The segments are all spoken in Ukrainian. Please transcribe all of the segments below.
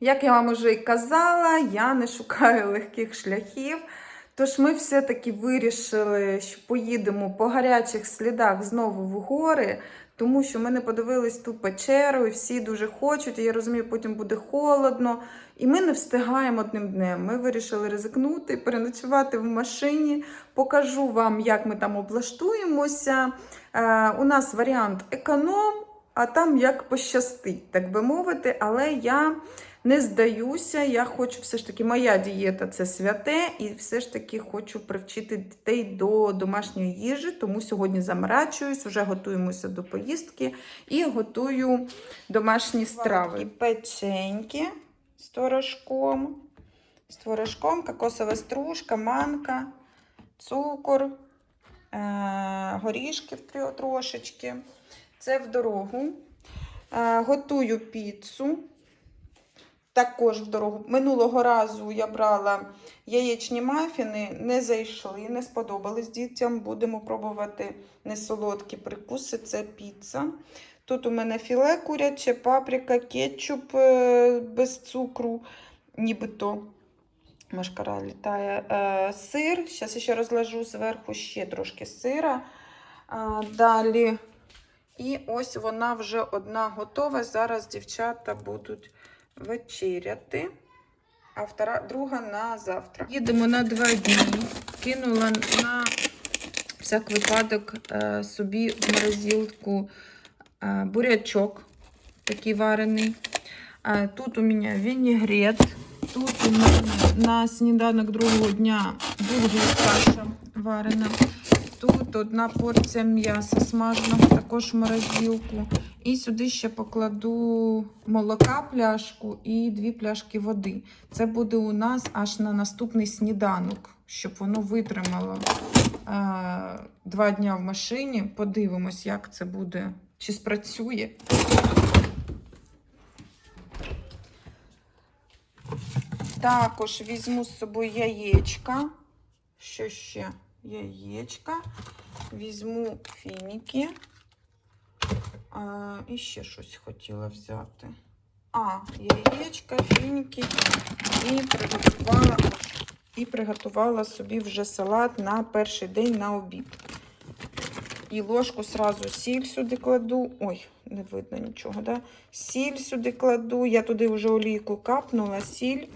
Як я вам уже і казала, я не шукаю легких шляхів. Тож ми все-таки вирішили, що поїдемо по гарячих слідах знову в гори, тому що ми не подивились ту печеру, і всі дуже хочуть. І я розумію, потім буде холодно. І ми не встигаємо одним днем. Ми вирішили ризикнути, переночувати в машині. Покажу вам, як ми там облаштуємося. Е, у нас варіант економ, а там як пощастить, так би мовити. Але я не здаюся. Я хочу все ж таки, моя дієта це святе, і все ж таки хочу привчити дітей до домашньої їжі. Тому сьогодні заморачуюсь, вже готуємося до поїздки і готую домашні страви. Печеньки з творожком, з творожком, кокосова стружка, манка, цукор, е- горішки тро- трошечки. Це в дорогу. Е, готую піцу. Також в дорогу. Минулого разу я брала яєчні мафіни, не зайшли, не сподобались дітям. Будемо пробувати несолодкі прикуси. Це піца. Тут у мене філе куряче, паприка, кетчуп е, без цукру, нібито. Машкара літає. Е, сир. Зараз ще розложу зверху ще трошки сира. Далі. І ось вона вже одна готова. Зараз дівчата будуть вечеряти, а втора, друга на завтра. Їдемо на два дні. Кинула на всяк випадок е, собі в морозилку е, бурячок такий варений. Е, тут у мене вінігрет. Тут у мене на сніданок другого дня бургер каша варена. Тут одна порція м'яса смаженого, також в морозилку. І сюди ще покладу молока пляшку і дві пляшки води. Це буде у нас аж на наступний сніданок, щоб воно витримало е, два дня в машині. Подивимось, як це буде, чи спрацює. Також візьму з собою яєчка. Що ще? Яєчка. Візьму фініки. І ще щось хотіла взяти. А, яєчка, фініки. І приготувала, і приготувала собі вже салат на перший день на обід. І ложку сразу сіль сюди кладу. Ой, не видно нічого, да? Сіль сюди кладу. Я туди вже олійку капнула, сіль.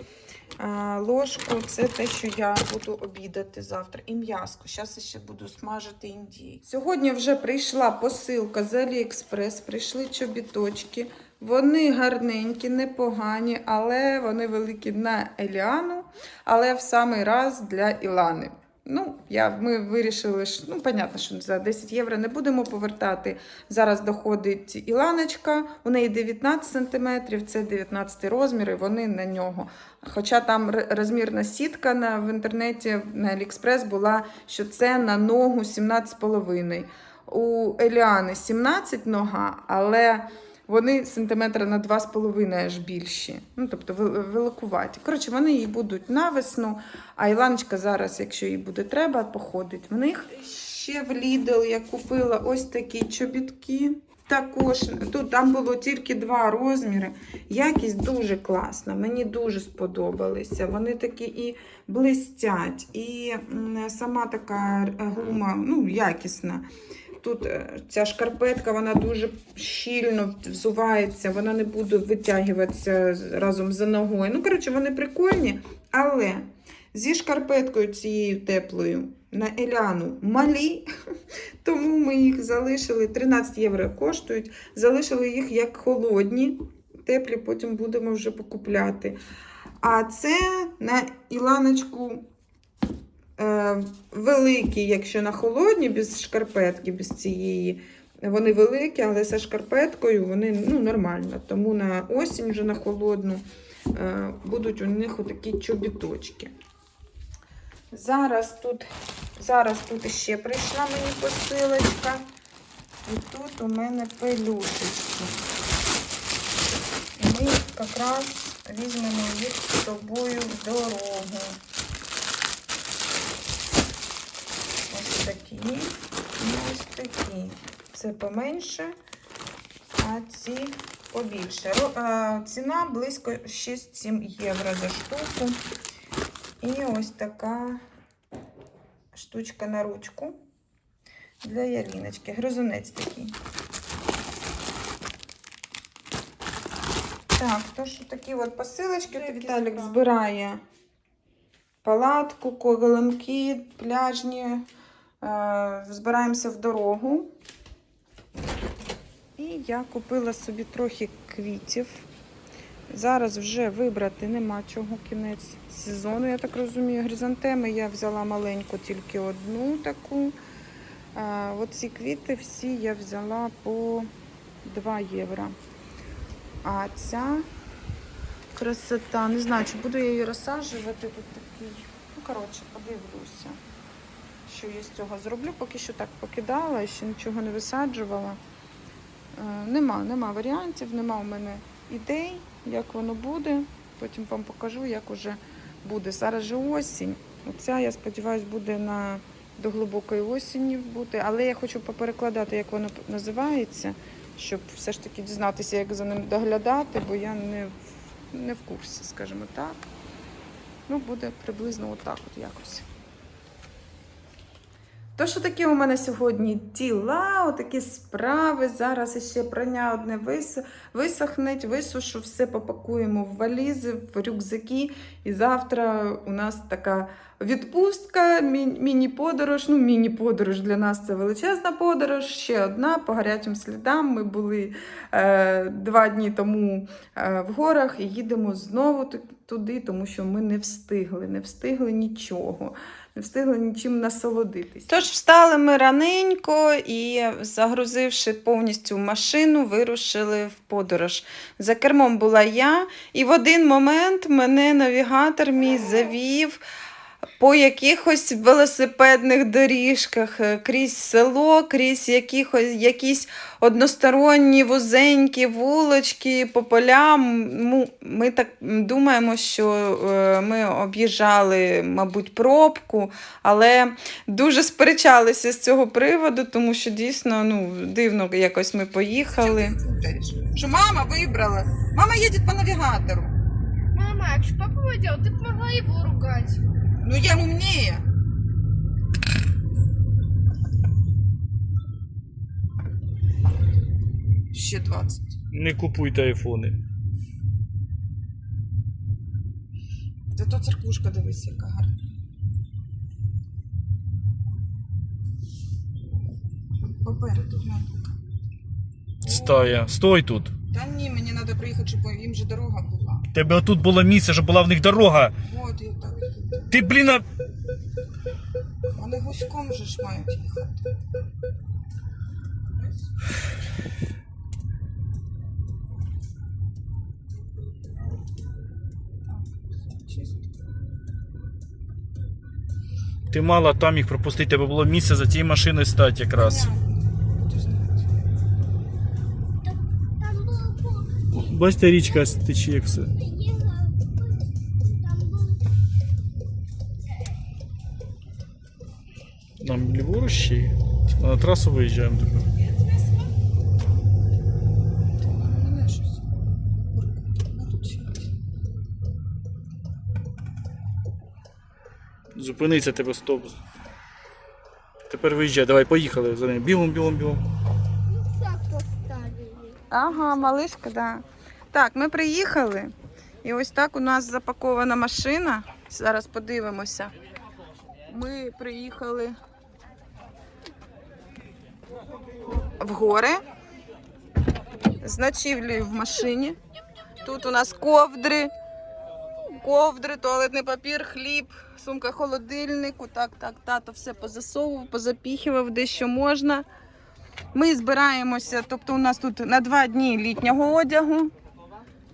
Ложку це те, що я буду обідати завтра. І м'яско. Зараз ще буду смажити індії. Сьогодні вже прийшла посилка з Аліекспрес, прийшли чобіточки. Вони гарненькі, непогані, але вони великі на Еліану, але в самий раз для Ілани. Ну, я, ми вирішили, що, ну, понятно, що за 10 євро не будемо повертати. Зараз доходить Іланочка, у неї 19 см, це 19 розмір, і вони на нього. Хоча там розмірна сітка на, в інтернеті на Аліекспрес була, що це на ногу 17,5. У Еліани 17 нога, але вони сантиметра на 2,5 аж більші. Ну, тобто великуваті. Коротше, вони їй будуть на весну, а Іланочка зараз, якщо їй буде треба, походить в них. Ще в Lidl я купила ось такі чобітки. Також тут там було тільки два розміри. Якість дуже класна, мені дуже сподобалися. Вони такі і блистять, і сама така гума ну, якісна. Тут е, ця шкарпетка вона дуже щільно взувається, вона не буде витягуватися разом за ногою. Ну, коротше, вони прикольні, але зі шкарпеткою цією теплою на Еляну малі, тому ми їх залишили 13 євро коштують. Залишили їх як холодні. Теплі потім будемо вже покупляти. А це на Іланочку великі, якщо на холодні, без шкарпетки, без цієї. Вони великі, але зі шкарпеткою вони ну, нормально. Тому на осінь вже на холодну е, будуть у них отакі чобіточки. Зараз тут, зараз тут ще прийшла мені посилочка. І тут у мене пелюшечки. І ми якраз візьмемо їх з собою в дорогу. Ось такі і ось такі. Це поменше, а ці побільше. Ціна близько 6-7 євро за штуку. І ось така штучка на ручку для яліночки. Гризунець такий. Так, то що такі от посилочки. Віталік збирає палатку, колонки, пляжні. Е, збираємося в дорогу. І я купила собі трохи квітів. Зараз вже вибрати нема чого кінець сезону, я так розумію. Гризантеми я взяла маленьку, тільки одну таку. А, оці квіти всі я взяла по 2 євро. А ця красота, не знаю, чи буду я її розсаджувати. Тут такий. Ну, коротше, подивлюся, що я з цього зроблю. Поки що так покидала, ще нічого не висаджувала. Е, Нема, нема варіантів, нема у мене ідей, як воно буде. Потім вам покажу, як уже буде. Зараз же осінь. Оця, я сподіваюся, буде на до глибокої осені бути. Але я хочу поперекладати, як воно називається, щоб все ж таки дізнатися, як за ним доглядати, бо я не в, не в курсі, скажімо так. Ну, буде приблизно отак от якось. То, що таке у мене сьогодні діла, отакі справи. Зараз ще прання одне вис... висохнеть, висушу, все попакуємо в валізи, в рюкзаки. І завтра у нас така відпустка, міні-подорож. Ну, міні-подорож для нас це величезна подорож. Ще одна по гарячим слідам. Ми були е, два дні тому е, в горах і їдемо знову туди, тому що ми не встигли, не встигли нічого не встигли нічим насолодитись. Тож встали ми раненько і, загрузивши повністю машину, вирушили в подорож. За кермом була я, і в один момент мене навігатор мій завів. По якихось велосипедних доріжках е, крізь село, крізь якихось, якісь односторонні вузенькі вулочки по полям. Ми так думаємо, що е, ми об'їжджали, мабуть, пробку, але дуже сперечалися з цього приводу, тому що дійсно ну, дивно якось ми поїхали. Що мама вибрала? Мама їде по навігатору. Мама, якщо папа видел, ты бы могла его ругать. Ну я умніє. Ще 20. Не купуйте айфони. Зато церквушка дивись, яка гарна. Попереду глянь. Стая, стой тут. Та ні, мені треба приїхати, щоб їм же дорога була. Тебе отут було місце, щоб була в них дорога. От я так. Ти, блін, а... Вони гуськом же ж мають їхати. Ти мала там їх пропустити, тебе було місце за цією машиною стати якраз. Пол, Бачите, річка тече як все. там был Нам ліворуч ще. На трасу виїжджаємо тепер. Ну. Зупиниться тебе стоп. Тепер виїжджай, давай, поїхали за ним. Бігом, бігом, бігом. рюкзак поставили. Ага, малишка, да. Так, ми приїхали. І ось так у нас запакована машина. Зараз подивимося. Ми приїхали в гори з ночівлею в машині. Тут у нас ковдри, ковдри, туалетний папір, хліб, сумка холодильнику. Так, так, тато все позасовував, позапіхував, де що можна. Ми збираємося, тобто у нас тут на два дні літнього одягу,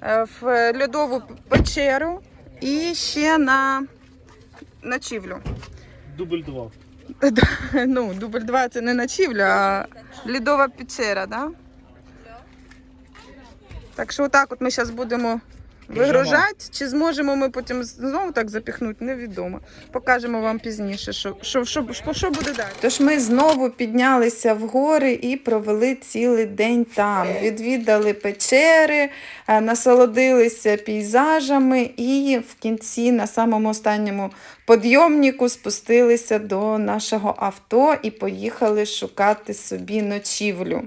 е, в льодову печеру і ще на ночівлю. Дубль два. Ну, дубль 2 це не ночівля, а лідова печера, да? Так що отак от ми зараз будемо вигружати. Чи зможемо ми потім знову так запіхнути, невідомо. Покажемо вам пізніше, що, що, що, що, що буде далі. Тож ми знову піднялися в гори і провели цілий день там. Відвідали печери, е, насолодилися пейзажами і в кінці, на самому останньому підйомнику, спустилися до нашого авто і поїхали шукати собі ночівлю.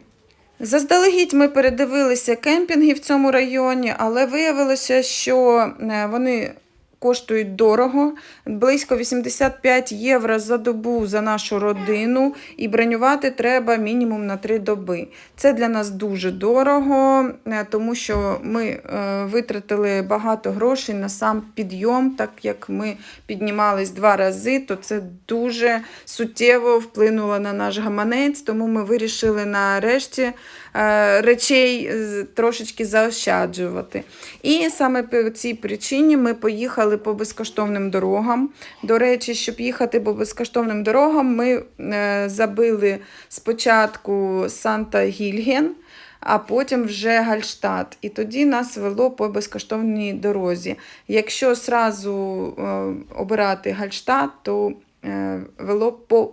Заздалегідь ми передивилися кемпінги в цьому районі, але виявилося, що е, вони коштують дорого, близько 85 євро за добу за нашу родину, і бронювати треба мінімум на 3 доби. Це для нас дуже дорого, е, тому що ми е, витратили багато грошей на сам підйом, так як ми піднімались два рази, то це дуже суттєво вплинуло на наш гаманець, тому ми вирішили нарешті е, речей трошечки заощаджувати. І саме по цій причині ми поїхали по безкоштовним дорогам. До речі, щоб їхати по безкоштовним дорогам, ми е, забили спочатку Санта-Гільген, а потім вже Гальштат. І тоді нас вело по безкоштовній дорозі. Якщо сразу е, обирати Гальштат, то е, вело по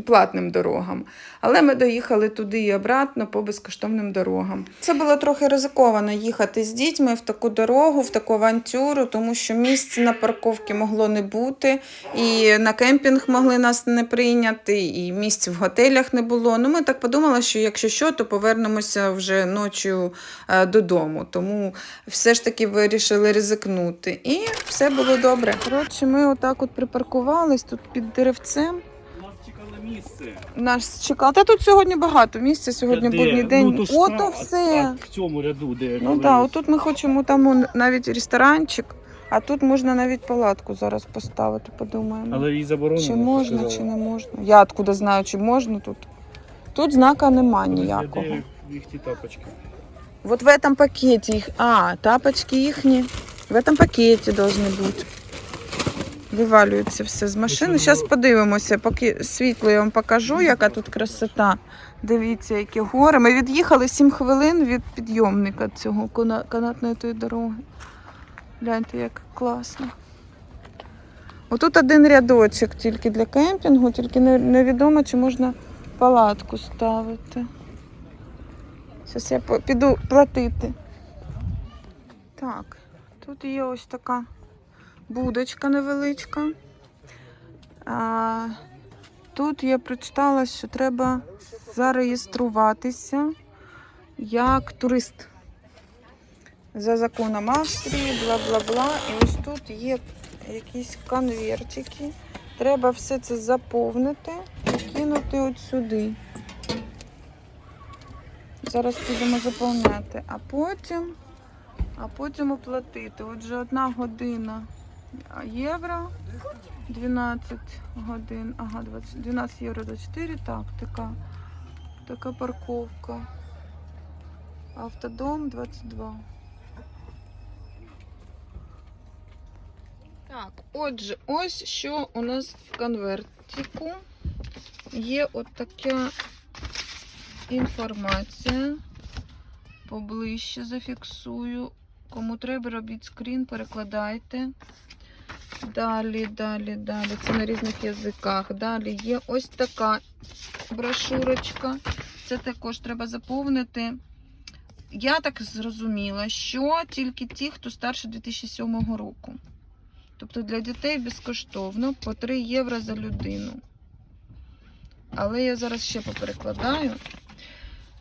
платним дорогам. Але ми доїхали туди і обратно по безкоштовним дорогам. Це було трохи ризиковано їхати з дітьми в таку дорогу, в таку авантюру, тому що місць на парковці могло не бути, і на кемпінг могли нас не прийняти, і місць в готелях не було. Ну, ми так подумали, що якщо що, то повернемося вже ночі е, додому. Тому все ж таки вирішили ризикнути. І все було добре. Коротше, ми отак от припаркувались тут під деревцем Нас чекало місце. Нас чекало. Та тут сьогодні багато місця, сьогодні будній день. Ну, то ж Ото та- все. а в цьому ряду, де Ну так, отут ми хочемо там он, навіть ресторанчик, а тут можна навіть палатку зараз поставити, подумаємо. Але її заборонено. чи можна, сказала. чи не можна. Я откуда знаю, чи можна тут. Тут знака нема Але ніякого. де їх ті тапочки. Вот в этом пакете их. А, тапочки їхні. В этом пакеті должны бути. Вивалюється все з машини. Зараз подивимося, поки світло я вам покажу, яка тут красота. Дивіться, які гори. Ми від'їхали 7 хвилин від підйомника цього кана- канатної тої дороги. Гляньте, як класно. Отут один рядочок тільки для кемпінгу, тільки невідомо, чи можна палатку ставити. Зараз я піду платити. Так, тут є ось така будочка невеличка. А, тут я прочитала, що треба зареєструватися як турист. За законом Австрії, бла-бла-бла. І ось тут є якісь конвертики. Треба все це заповнити і кинути от сюди. Зараз будемо заповняти, а потім, а потім оплатити. Отже, одна година євро, 12 годин, ага, 20, 12 євро 24, так, така, така парковка. Автодом 22. Так, отже, ось що у нас в конвертику. Є от така інформація. Поближче зафіксую. Кому треба, робіть скрін, перекладайте. Далі, далі, далі. Це на різних язиках. Далі є ось така брошурочка. Це також треба заповнити. Я так зрозуміла, що тільки ті, хто старше 2007 року. Тобто для дітей безкоштовно по 3 євро за людину. Але я зараз ще поперекладаю.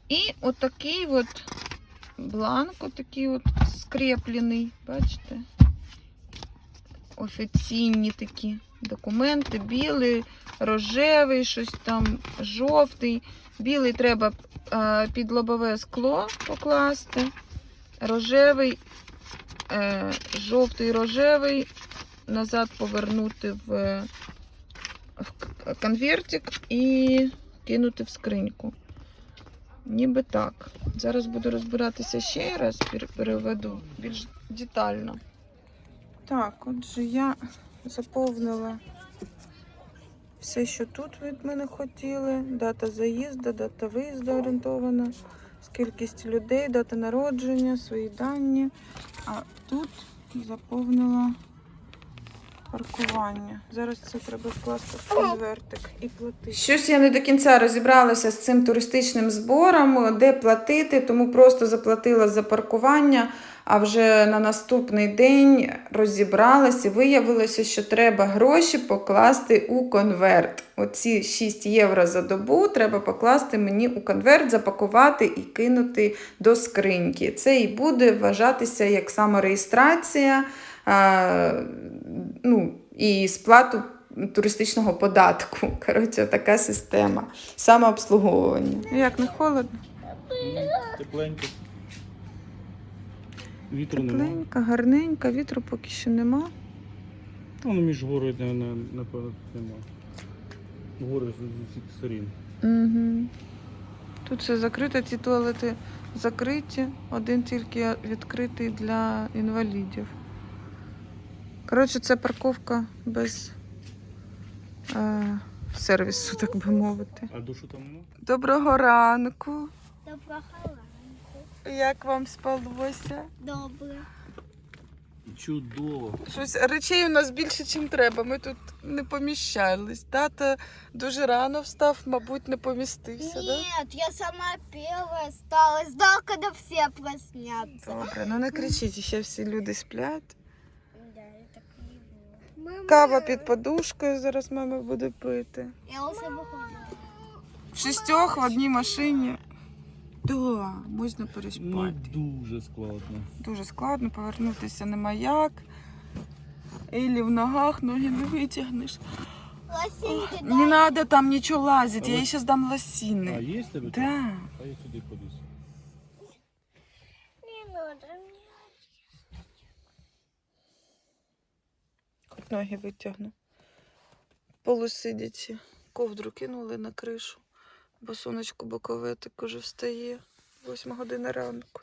І отакий от бланк, отакий от скреплений, бачите? Офіційні такі документи. Білий, рожевий, щось там жовтий. Білий треба під лобове скло покласти. Рожевий, е, жовтий, рожевий. Назад повернути в конвертик і кинути в скриньку. Ніби так. Зараз буду розбиратися ще раз, переведу більш детально. Так, отже, я заповнила все, що тут від мене хотіли. Дата заїзду, дата виїзду орієнтована. кількість людей, дата народження, свої дані. А тут заповнила паркування. Зараз це треба вкласти в конвертик і платити. Щось я не до кінця розібралася з цим туристичним збором, де платити, тому просто заплатила за паркування. А вже на наступний день розібралася і виявилося, що треба гроші покласти у конверт. Оці 6 євро за добу треба покласти мені у конверт, запакувати і кинути до скриньки. Це і буде вважатися як самореєстрація а, ну, і сплату туристичного податку. Коротше, така система. Самообслуговування. Як не холодно? Тепленько. Вітру нема. Тепленька, гарненька, вітру поки що нема. Ну, між горою, не- напевно, нема. Гори з з усіх сторін. Угу. Тут все закрито, ці туалети закриті, один тільки відкритий для інвалідів. Коротше, це парковка без е, сервісу, так би мовити. А душу там нема? Доброго ранку. Доброго ранку. Як вам спалося? Добре. Чудово. Щось речей у нас більше, ніж треба. Ми тут не поміщались. Тато дуже рано встав, мабуть, не помістився. Да? Я сама первая стала. Ждал, когда все проснятся. Добре, ну не кричіть, ще всі люди сплять. Да, я так не было. Кава під подушкою зараз мама буде пити. Я уже выходила. В шістьох в одній машині. Да, можна Ну, переспати. дуже складно. Дуже складно, повернутися нема як. Ілі в ногах ноги не витягнеш. Лосинки, Не треба там нічого лазити, я їй зараз дам А, є в тебе? тут? Да. А я сюди подивлюсь. Не надо мне. Хоч ноги витягну. Полусидячи. Ковдру кинули на кришу, бо сонечко бокове так уже встає. Восьма година ранку.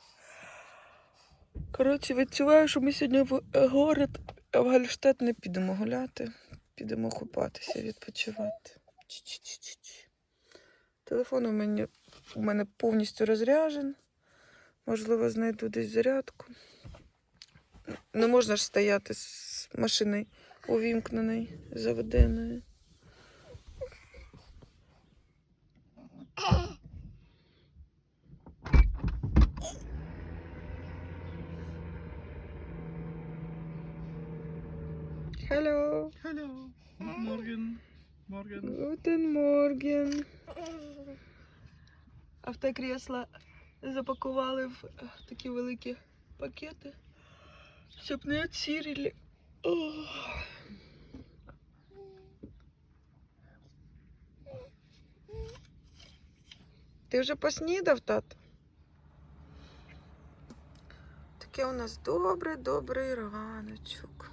Коротше, відчуваю, що ми сьогодні в город, а в Гальштат не підемо гуляти. Підемо купатися, відпочивати. Чи-чи-чи-чи-чи. Телефон у мене, у мене повністю розряжен. Можливо, знайду десь зарядку. Не можна ж стояти з машиною увімкнений, заведеною. Hello. Hello. Морген. Морген. Guten Morgen. Автокресла запакували в е, такі великі пакети, щоб не відсірили. Ти вже поснідав, тато? Таке у нас добре, добрий раночок.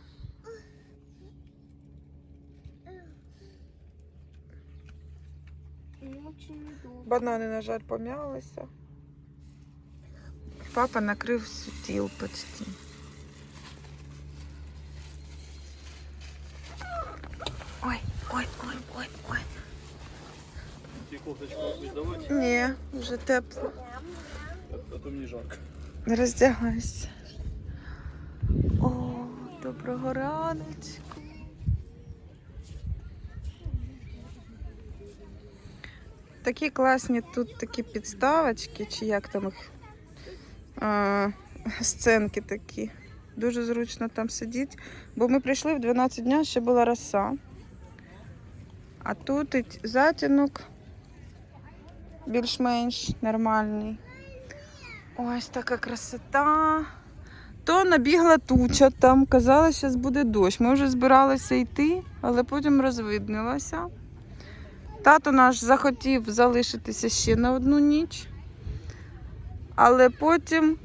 Банани, на жаль, пом'ялися. Папа накрив стіл почти. Ой, ой, ой, ой, ой. Кофточку віддавати, Ні, вже тепло. а то мені жарко. Роздягайся. О, доброго раночку. Такі класні тут такі підставочки, чи як там їх а, сценки такі. Дуже зручно там сидіти. Бо ми прийшли в 12 дня, ще була роса. А тут затінок більш-менш нормальний. Ось така красота. То набігла туча там, казала, що буде дощ. Ми вже збиралися йти, але потім розвиднилося. Тато наш захотів залишитися ще на одну ніч, але потім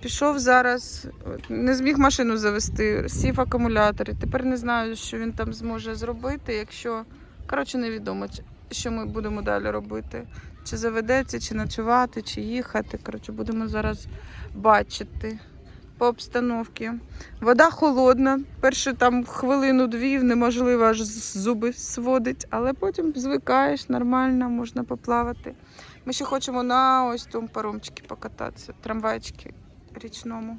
пішов зараз, не зміг машину завести, сів акумулятор. І Тепер не знаю, що він там зможе зробити, якщо. Коротше, невідомо, що ми будемо далі робити. Чи заведеться, чи ночувати, чи їхати. Коротше, будемо зараз бачити по обстановці. Вода холодна. Першу там хвилину-дві неможливо аж зуби сводить, але потім звикаєш нормально, можна поплавати. Ми ще хочемо на ось тому паромчики покататися, трамвайчики річному.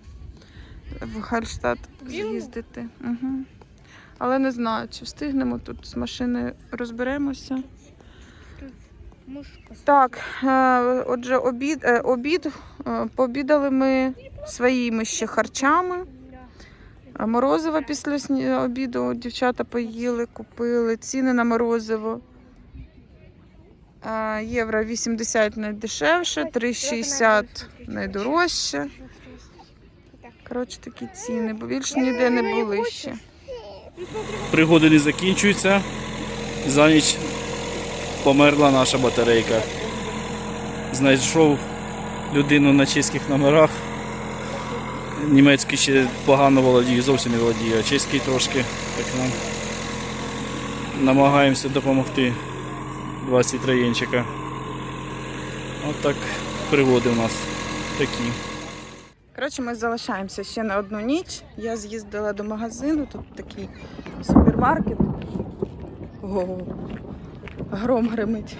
В Гальштадт з'їздити. Угу. Але не знаю, чи встигнемо тут з машиною розберемося. Так, е, отже, обід, е, обід е, пообідали ми своїми ще харчами. Морозиво після обіду дівчата поїли, купили. Ціни на морозиво. Євро 80 найдешевше, 3,60 найдорожче. Коротше, такі ціни, бо більше ніде не були ще. Пригоди не закінчуються. За ніч померла наша батарейка. Знайшов людину на чеських номерах. Німецький ще погано володію, зовсім не володію, а чеський трошки. Так нам намагаємося допомогти 23 єнчика. От так пригоди у нас такі. Коротше, ми залишаємося ще на одну ніч. Я з'їздила до магазину, тут такий супермаркет. Ого, гром гримить.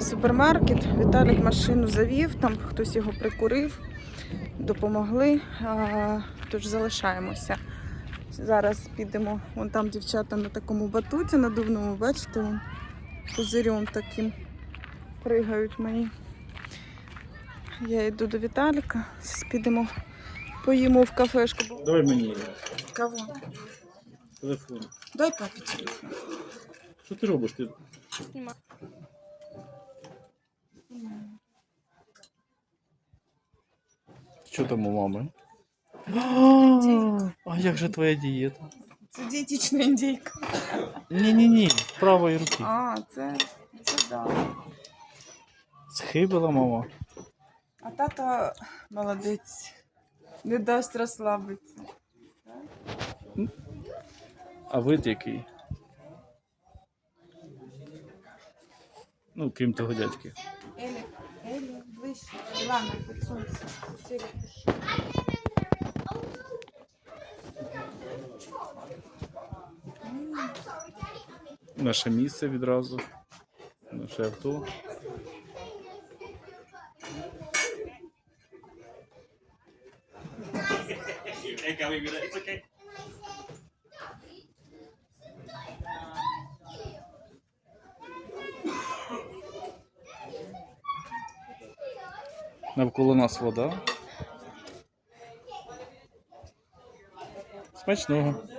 Супермаркет. Віталік машину завів, там хтось його прикурив, допомогли. Тож залишаємося. Зараз підемо. Вон там дівчата на такому батуті надувному, бачите, вон пузирем таким пригають мої. Я йду до Віталіка, Зараз підемо поїмо в кафешку. Давай мені Кого? телефон. Дай папі телефон. Що ти робиш? Ти... Що там у мами? А як же твоя дієта? Це дієтична індійка. Ні-ні-ні, правої руки. А, це, це да. Схибила мама. А тато молодець. Не дасть розслабитися. А вид який? Ну, крім того дядьки. Елі, Елі, ближче. Ладно, під сонце. Наше місце відразу. Наше авто. Навколо нас вода. Смачного.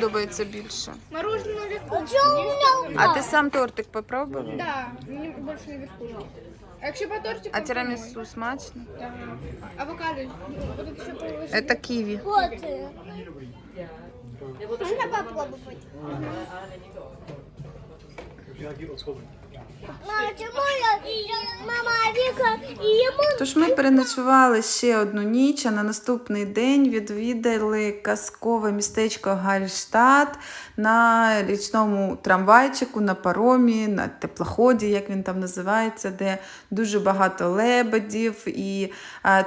Подобається більше? Мороженое легко. А ти сам тортик попробував? Да, мне больше наверху. А якщо по тортику? А тирамісу смачно? Да. Авокадо. Вот это положити. Це ківі. Вот. Можно попробовать? Мама, ему Тож ми переночували ще одну ніч, а на наступний день відвідали казкове містечко Гальштадт на річному трамвайчику, на паромі, на теплоході, як він там називається, де дуже багато лебедів. І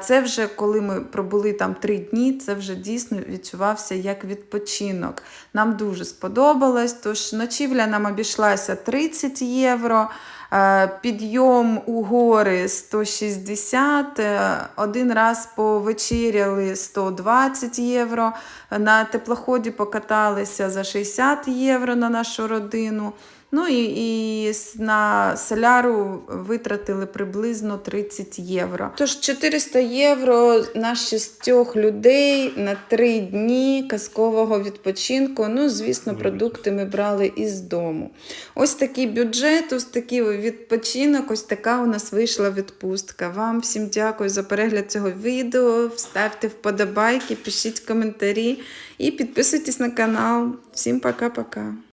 це вже коли ми пробули там три дні, це вже дійсно відчувався як відпочинок. Нам дуже сподобалось. Тож ночівля нам обійшлася 30 євро. Е, Підйом у гори 160, е, один раз повечеряли 120 євро. На теплоході покаталися за 60 євро на нашу родину. Ну і, і на соляру витратили приблизно 30 євро. Тож 400 євро на шістьох людей на три дні казкового відпочинку. Ну, звісно, продукти ми брали із дому. Ось такий бюджет, ось такий відпочинок, ось така у нас вийшла відпустка. Вам всім дякую за перегляд цього відео. Ставте вподобайки, пишіть коментарі і підписуйтесь на канал. Всім пока-пока.